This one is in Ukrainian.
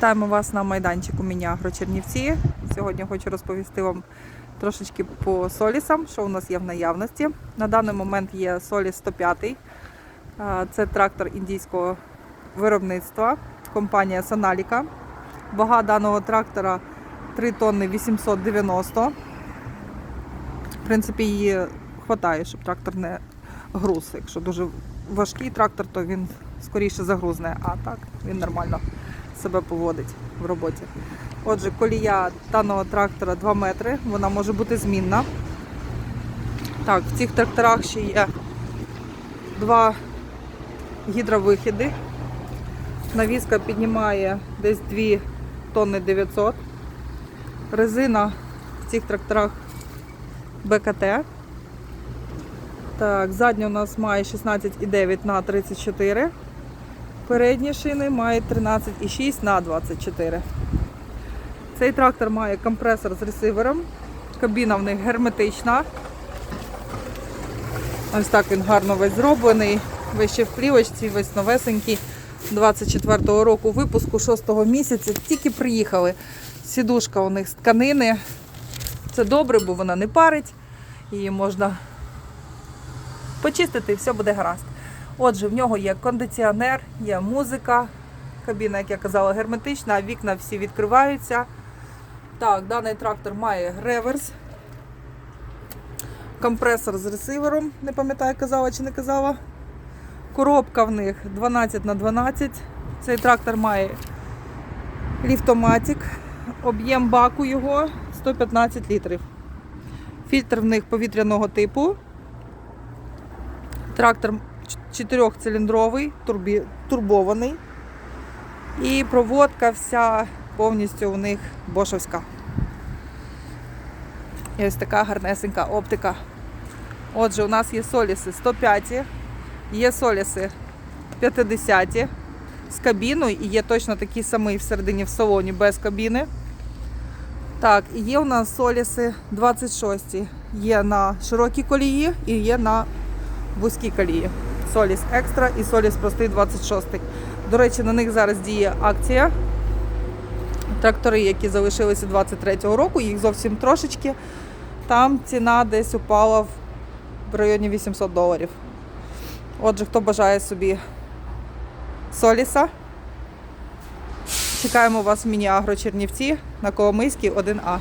Вітаємо вас на майданчику Міні-Агро Чернівці. Сьогодні хочу розповісти вам трошечки по солісам, що у нас є в наявності. На даний момент є соліс 105. А, Це трактор індійського виробництва, компанія Соналіка. Вага даного трактора 3 тонни 890. В принципі, її вистачає, щоб трактор не груз. Якщо дуже важкий трактор, то він скоріше загрузне, а так він нормально себе поводить в роботі. Отже, колія даного трактора 2 метри, вона може бути змінна. Так, в цих тракторах ще є два гідровихіди. Навіска піднімає десь 2 тонни 900. Резина в цих тракторах БКТ. Так, задня у нас має 16,9 на 34. Передні шини мають 13,6 на 24. Цей трактор має компресор з ресивером. Кабіна в них герметична. Ось так він гарно весь зроблений. Весь ще в плівочці, весь новесенький. 24-го року випуску 6-го місяця. Тільки приїхали. Сідушка у них з тканини. Це добре, бо вона не парить. Її можна почистити і все буде гаразд. Отже, в нього є кондиціонер, є музика, кабіна, як я казала, герметична, вікна всі відкриваються. Так, даний трактор має реверс, компресор з ресивером, не пам'ятаю, казала чи не казала. Коробка в них 12 на 12. Цей трактор має ліфтоматик, об'єм баку його 115 літрів. Фільтр в них повітряного типу. Трактор чотирьохциліндровий, турбі, турбований. І проводка вся повністю у них бошовська. І ось така гарнесенька оптика. Отже, у нас є соліси 105, є соліси 50 з кабіною і є точно такий самий всередині в салоні без кабіни. Так, і є у нас соліси 26. Є на широкій колії і є на вузькій колії. Соліс екстра і соліс простий 26. До речі, на них зараз діє акція. Трактори, які залишилися 23-го року, їх зовсім трошечки. Там ціна десь упала в районі 800 доларів. Отже, хто бажає собі соліса, чекаємо вас в міні-агро Чернівці на Коломийській 1А.